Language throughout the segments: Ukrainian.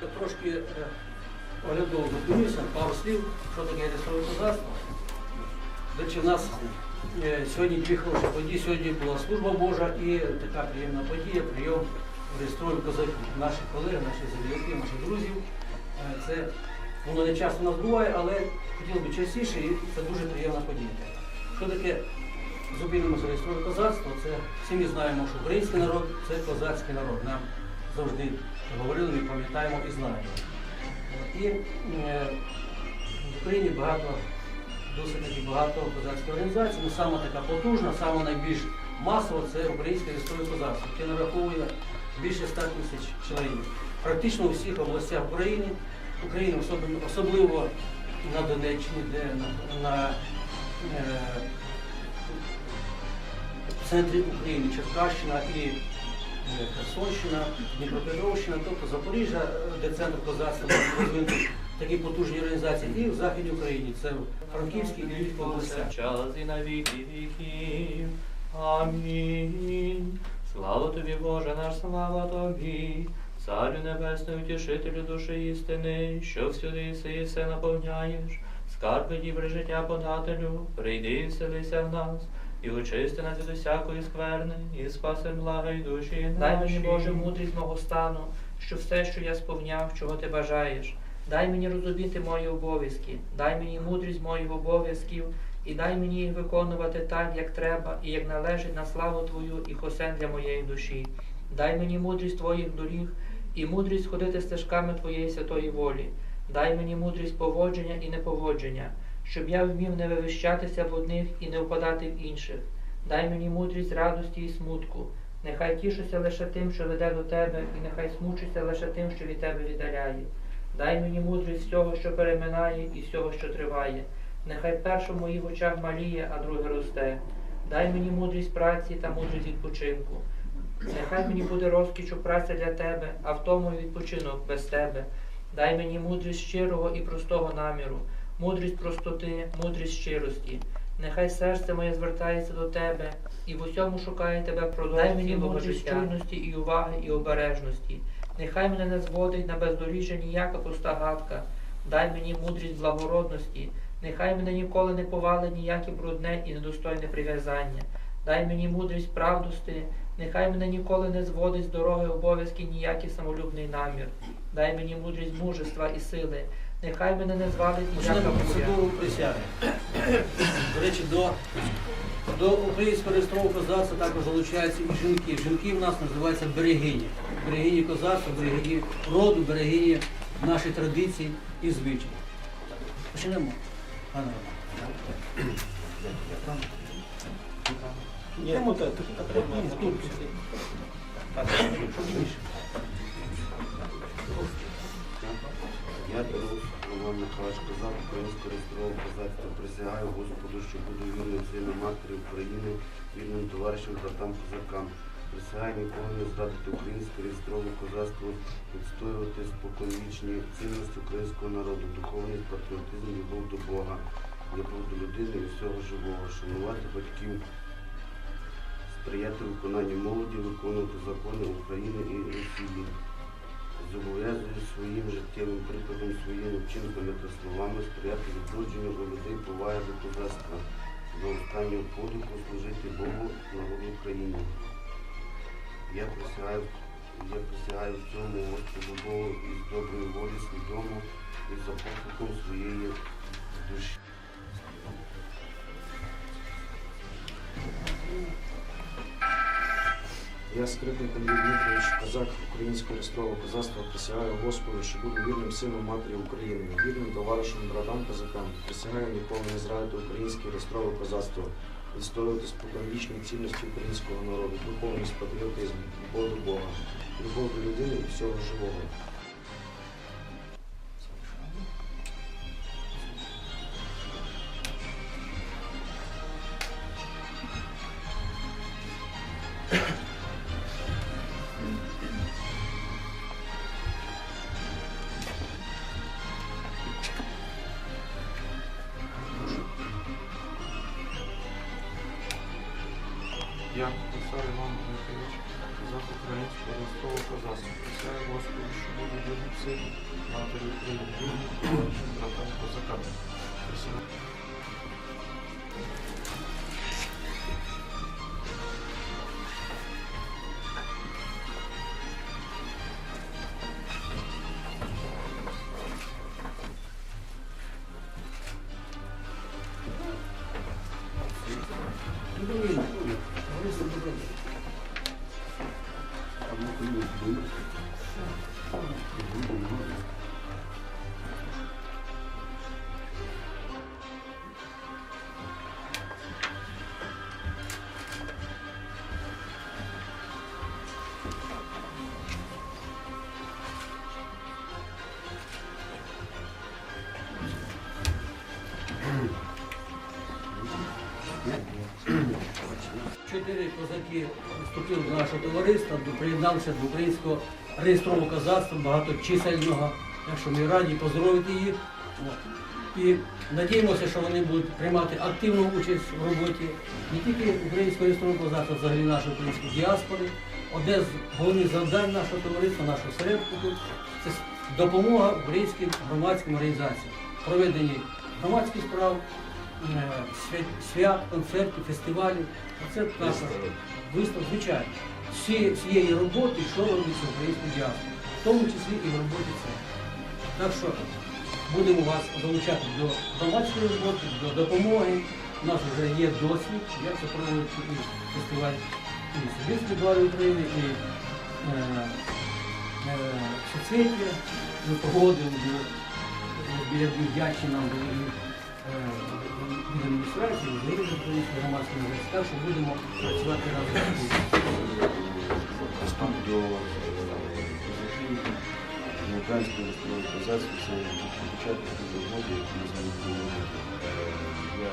Трошки е, оглядово зупинився, пару слів, що таке реєстрове козацтво. До речі, в нас е, сьогодні дві хороші події. Сьогодні була служба Божа і така приємна подія, прийом реєстрових козаків. Наших колег, наших земляків, наших друзів. Е, Це воно не часто нас буває, але хотілося б частіше і це дуже приємна подія. Що таке зупинимося реєстрове козацтво? Це всі ми знаємо, що український народ це козацький народ. Нам завжди говорили, ми пам'ятаємо і знаємо. І в Україні багато, досить таки багато козацьких організацій, але саме така потужна, саме найбільш масова це українське військове козацтво, яке нараховує більше 100 тисяч членів. Практично у всіх областях України, України особливо, на Донеччині, де на, на е, центрі України Черкащина і Херсонщина, Дніпропетровщина, тобто Запоріжжя, де центр козацтва розвинути такі потужні організації, і в Західній Україні, це в Франківській і Львівській областях. час і на віки віків. Амінь. Слава тобі, Боже наш, слава тобі, Царю Небесний, утішителю душі істини, що всюди єси і все наповняєш, скарби дібре життя подателю, прийди і вселися в нас, і очисти нас від усякої скверни, і спаси блага й душі. Дай мені. Боже, мудрість мого стану, що все, що я сповняв, чого ти бажаєш. Дай мені розуміти мої обов'язки, дай мені мудрість моїх обов'язків, і дай мені їх виконувати так, як треба, і як належить на славу Твою і хосен для моєї душі. Дай мені мудрість Твоїх доріг і мудрість ходити стежками Твоєї святої волі. Дай мені мудрість поводження і неповодження, щоб я вмів не вивищатися в одних і не впадати в інших. Дай мені мудрість радості і смутку. Нехай тішуся лише тим, що веде до тебе, і нехай смучуся лише тим, що від тебе віддаляє. Дай мені мудрість всього, що переминає, і всього, що триває. Нехай перше в моїх очах маліє, а друге росте. Дай мені мудрість праці та мудрість відпочинку. Нехай мені буде розкіч у праця для тебе, а в тому відпочинок без тебе. Дай мені мудрість щирого і простого наміру, мудрість простоти, мудрість щирості. Нехай серце моє звертається до тебе і в усьому шукає тебе мені мудрість чуйності і уваги, і обережності. Нехай мене не зводить на бездоріжжя ніяка пуста гадка. Дай мені мудрість благородності. Нехай мене ніколи не повали ніяке брудне і недостойне прив'язання. Дай мені мудрість правдости, нехай мене ніколи не зводить з дороги обов'язки ніякий самолюбний намір. Дай мені мудрість мужества і сили, нехай мене не ніяка Почнемо буря. процедуру присяги. До речі, до, до українського реєстрового козацтва також залучаються і жінки. Жінки в нас називаються берегині. Берегині козацтва, берегині роду, берегині наших традицій і звичаїв. Почнемо. Пане Роман. Ні, тут, Я Тарус Роман Михайлович Козак, українського реєстрового козацтва, присягаю Господу, що буду вірним сином матері України, вірним товаришем, братам козакам. Присягаю ніколи не зрадити українське реєстрове козацтво, відстоювати споконвічні цінності українського народу, духовний патріотизм, любов до Бога, любов до людини і всього живого, шанувати батьків, сприяти виконанню молоді, виконувати закони України і Росії. Зобов'язую своїм життєвим прикладом, своїми вчинками та словами сприяти відродженню у людей поваги до козацтва, до останнього подиху служити Богу народу України. Я присягаю, я присягаю цьому Господу Богу із доброї волі свідомо і за покликом своєї душі. Я скрипник Андрій Дмитрович, козак українського лісового козацтва, присягаю Господу, що буду вірним сином матері України, вірним товаришем братам козакам. Присягаю ніколи не зрадити українське лісове козацтво, відстоювати споконвічні цінності українського народу, духовність, патріотизм, любов до Бога, любов до людини і всього живого. Я, Писар Іван Дмитрович, козак українського ростового козацтва, писаю Господу, що буду вірним сином матері України, братам, козакам. Tá alguma coisa. Tá Чотири козаки вступили до нашого товариства, приєдналися до українського реєстрового козацтва багаточисельного. Так що ми раді поздоровити їх. І надіємося, що вони будуть приймати активну участь в роботі не тільки українського реєстрового козацтва, а взагалі нашої української діаспори. Одне з головних завдань нашого товариства, нашого середку це допомога українським громадським організаціям, проведенні громадських справ, свят, свят, концертів, фестивалів. А це також вистав, звичайно. Всі, всієї роботи, що робиться в українській діаспорі, в тому числі і в роботі це. Так що будемо вас долучати до громадської роботи, до допомоги. У нас вже є досвід, як це проводиться і фестиваль і Сибірської двори України, і е, е. Ми погодили біля Дячі нам е, від адміністрації, з Української громадської. Так що будемо працювати разом. Вступ до українського військового козацтва, це початок дуже роботи, яку ми з вами. Е, Я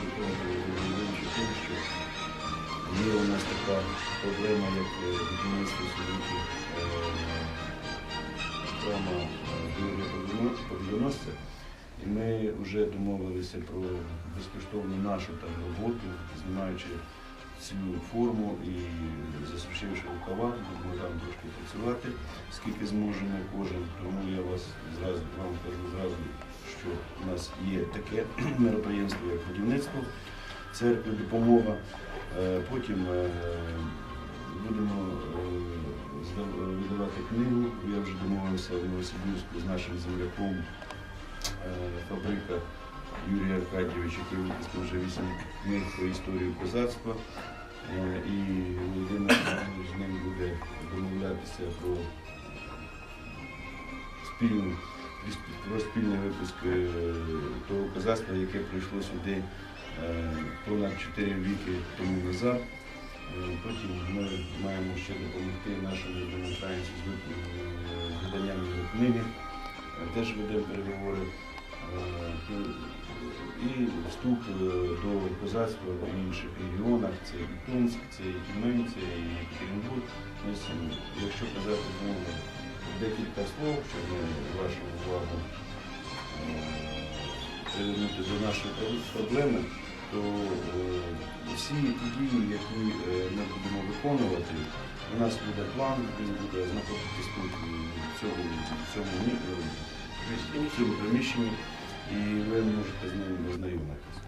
доповнити тим, що є у нас така проблема, як е, будівництво судників храма Юрія Побідоносця. І ми вже домовилися про безкоштовну нашу там роботу, знімаючи цю форму і засушивши рукава, будемо там трошки працювати, скільки зможемо кожен. Тому я вас зразу вам кажу зразу, що у нас є таке мероприємство, як будівництво церкви, допомога. Е, Потім е, будемо е, видавати книгу. Я вже домовився в Новосибірську з нашим земляком фабрика Юрія Аркадійовича, випустив вже вісім книг про історію козацтва. І Володимир з ним буде домовлятися про спільну про спільний випуск е, того козацтва, яке прийшло сюди е, понад 4 віки тому назад. Е, Потім ми маємо ще допомогти нашому демонстранцю з виданням книги. Теж ведемо переговори. І- вступ е, до козацтва в інших регіонах. Це і Томськ, це і Тюмень, це і Екатеринбург. Е, якщо казати ну, декілька слов, щоб ми вашу увагу е, привернути до нашої проблеми, то всі ті дії, які ми будемо виконувати, у нас буде план, він буде знаходитись тут в цьому, в цьому, в цьому приміщенні, і ви можете з ним ознайомитися.